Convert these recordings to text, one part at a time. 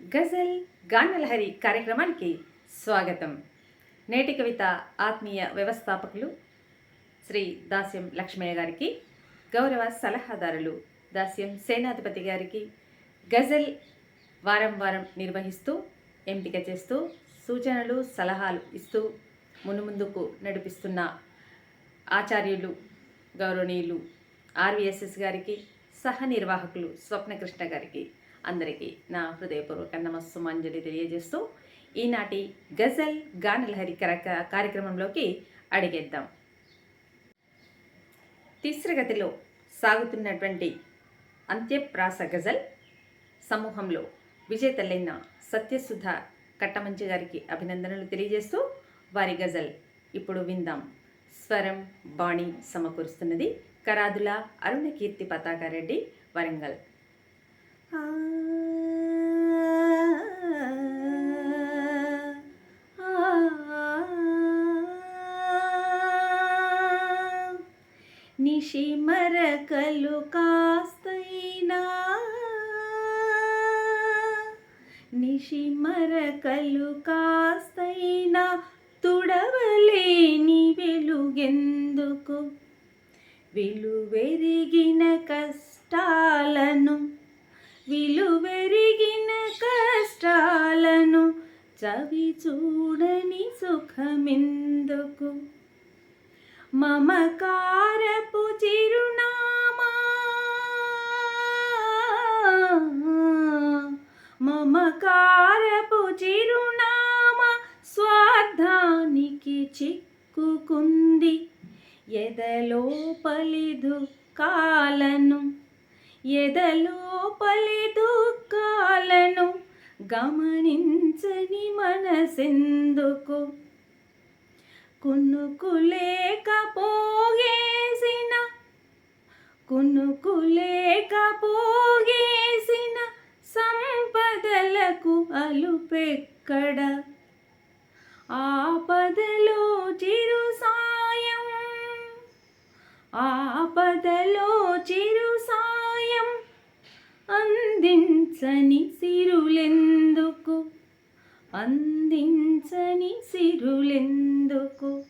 గజల్ గానలహరి కార్యక్రమానికి స్వాగతం. నేటి కవిత ఆత్మీయ వ్యవస్థాపకులు శ్రీ దాస్యం లక్ష్మయ్య గారికి గౌరవ సలహాదారులు దాస్యం సేనాధిపతి గారికి గజల్ వారం వారం నిర్వహిస్తూ ఎంపిక చేస్తూ సూచనలు సలహాలు ఇస్తూ మునుముందుకు నడిపిస్తున్న ఆచార్యులు గౌరవనీయులు ఆర్వీఎస్ఎస్ గారికి సహ నిర్వాహకులు స్వప్నకృష్ణ గారికి అందరికీ నా హృదయపూర్వక నమస్సుమాంజలి తెలియజేస్తూ ఈనాటి గజల్ గానలహరి కర- కార్యక్రమంలోకి అడిగేద్దాం. తీసరగతిలో సాగుతున్నటువంటి అంత్యప్రాస గజల్ సమూహంలో విజేతలైన సత్యసుధ కట్టమంచి గారికి అభినందనలు తెలియజేస్తూ వారి గజల్ ఇప్పుడు విందాం. స్వరం బాణి సమకూరుస్తున్నది కరాదుల అరుణకీర్తి పతాకారెడ్డి వరంగల్. ఆ, కాస్తైనా నిషిమరకలు కాస్తైనా తుడవలేని వెలుగెందుకు? వెలువెరిగిన కష్టాలను విలువెరిగిన కష్టాలను చవి చూడని సుఖమెందుకు? మమకారపు చిరునామా మమకారపు చిరునామా స్వార్థానికి చిక్కుకుంది. ఎదలోపలి దుఃఖాలను లోపలి దుఃఖాలను గమనించని మనసెందుకు? కునుకులేకపోగేసిన కునుకులేకపోగేసిన సంపదలకు అలుపెక్కడ? ఆపదలో చిరు సాయం ఆపదలో చిరు అందించని సిరులెందుకు? అందించని సిరులెందుకు?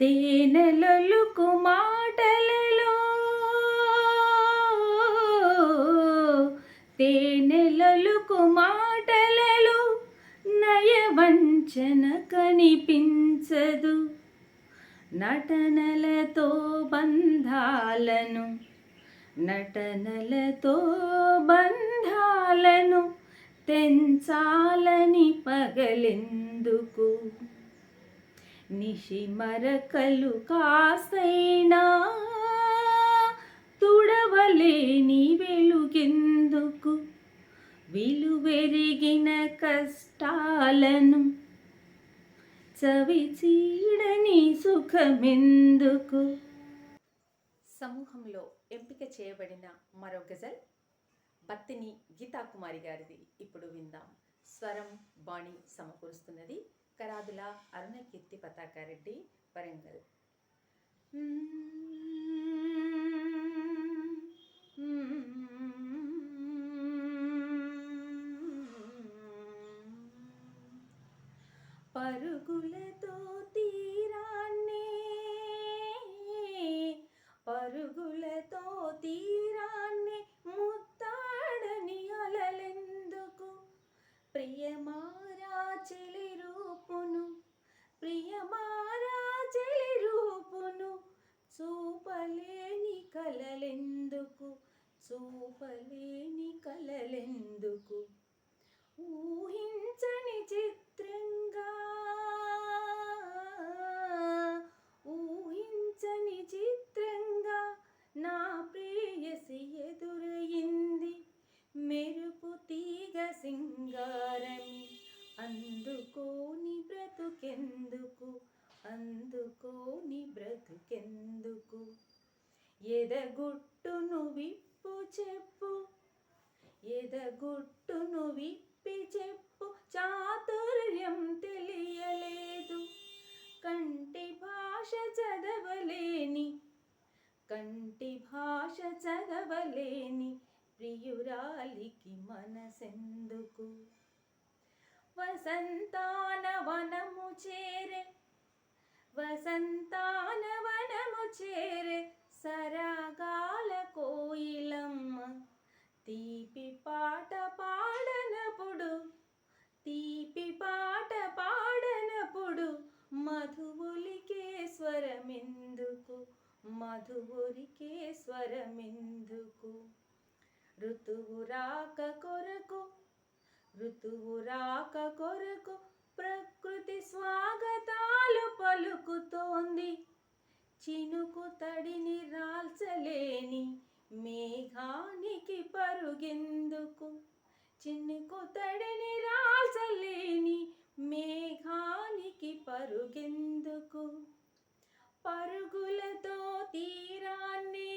తేనెలొలుకు మాటలలో తేనెలొలుకు మాటలలో నయవంచన కనిపించదు. నటనలతో బంధాలను నటనలతో బంధాలను తెంచాలని పగలెందుకు? నిషిమరకలు కాసైనా తుడవలేని వెలుగెందుకు? విలువెరిగిన కష్టాలను చవి చీడని సుఖమెందుకు? సమూహంలో ఎంపిక చేయబడిన మరో గజల్ బత్తిని గీతాకుమారి గారిది. ఇప్పుడు విందాం. స్వరం బాణి సమకూరుస్తున్నది. కరాదుల అరుణకీర్తి పతాకారెడ్డి వరంగల్. పరుగులతో తీరాన్ని అరుగులతో తీరాన్ని ముత్తాడని అలలెందుకు? ప్రియమారా చెలి నీ బ్రతుకెందుకు? ఎదగొట్టును విప్పు చెప్పు. ఎదగొట్టును విప్పి చెప్పు. చాతుర్యం తెలియలేదు. కంటి భాష చదవలేని కంటి భాష చదవలేని ప్రియురాలికి మనసెందుకు? వసంతాన వనము చేరే వసంతానవనము చేరే సరగాల కోయిలమ్మ. తీపి పాట పాడనప్పుడు తీపి పాట పాడనప్పుడు మధువులికే స్వరమెందుకు మధువురికే స్వరమెందుకు ఋతువు రాక కొరకు ఋతువు రాక కొరకు ప్రకృతి స్వాగత తడిని రాల్చలేని మేఘానికి పరుగెందుకు? చినుకు తడిని రాల్చలేని మేఘానికి పరుగెందుకు? పరుగులతో తీరాన్నే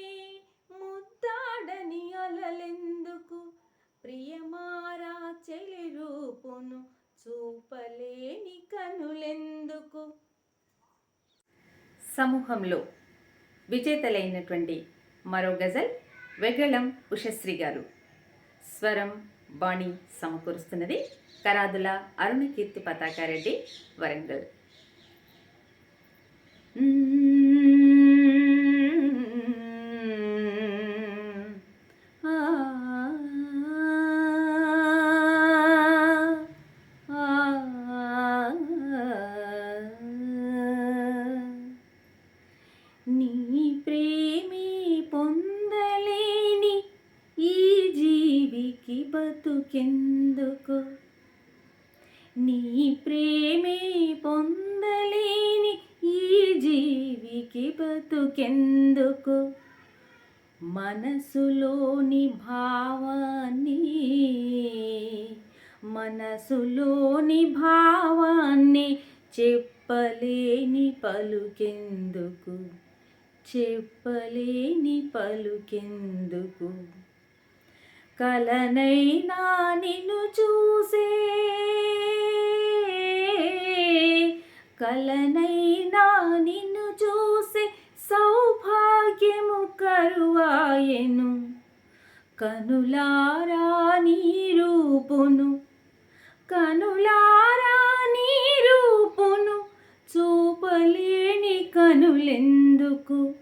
ముద్దాడని అలలెందుకు? ప్రియమారా చెలి రూపును చూపలేని కనులెందుకు? సమూహంలో విజేతలైనటువంటి మరో గజల్ వెగళం ఉషశ్రీ గారు. స్వరం బాణి సమకూరుస్తున్నది కరాదుల అరుణకీర్తి పతాకారెడ్డి వరంగల్. నీ ప్రేమే పొందలేని ఈ జీవికి బతుకెందుకు? మనసులోని భావాన్ని మనసులోని భావాన్ని చెప్పలేని పలుకెందుకు? చెప్పలేని పలుకెందుకు? కలనైనా నిన్ను చూసే. కలనైనా నిన్ను చూసే సౌభాగ్యము కరువాయెను కనులారా నీ రూపును. కనులారా నీ రూపును చూపలేని కనులెందుకు?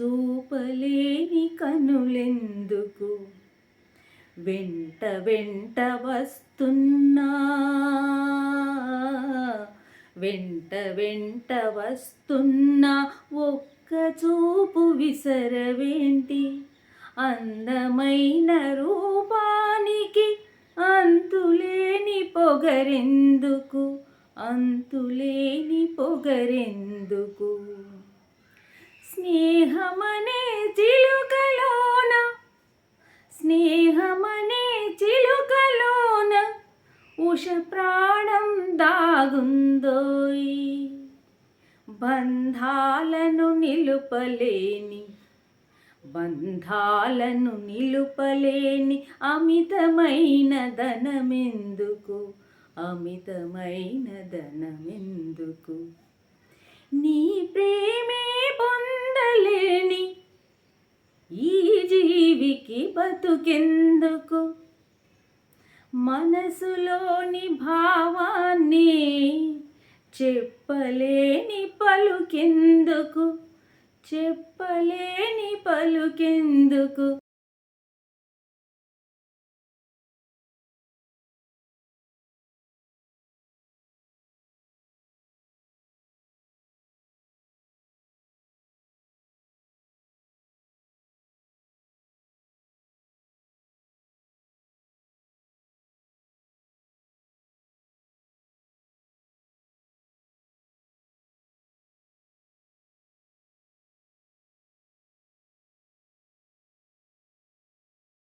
చూపలేని కనులెందుకు? వెంట వెంట వస్తున్నా. వెంట వెంట వస్తున్నా. ఒక్క చూపు విసరవేంటి? అందమైన రూపానికి అంతులేని పొగరెందుకు? అంతులేని పొగరెందుకు? స్నేహమనే చిలుకలో స్నేహమనే చిలుకలోన ఉష ప్రాణం దాగుందోయ్. బంధాలను నిలుపలేని బంధాలను నిలుపలేని అమితమైన ధనమెందుకు అమితమైన ధనమెందుకు? నీ ప్రేమే పొందలేని ఈ జీవికి బతుకెందుకు? మనసులోని భావాన్ని చెప్పలేని పలుకెందుకు? చెప్పలేని పలుకెందుకు?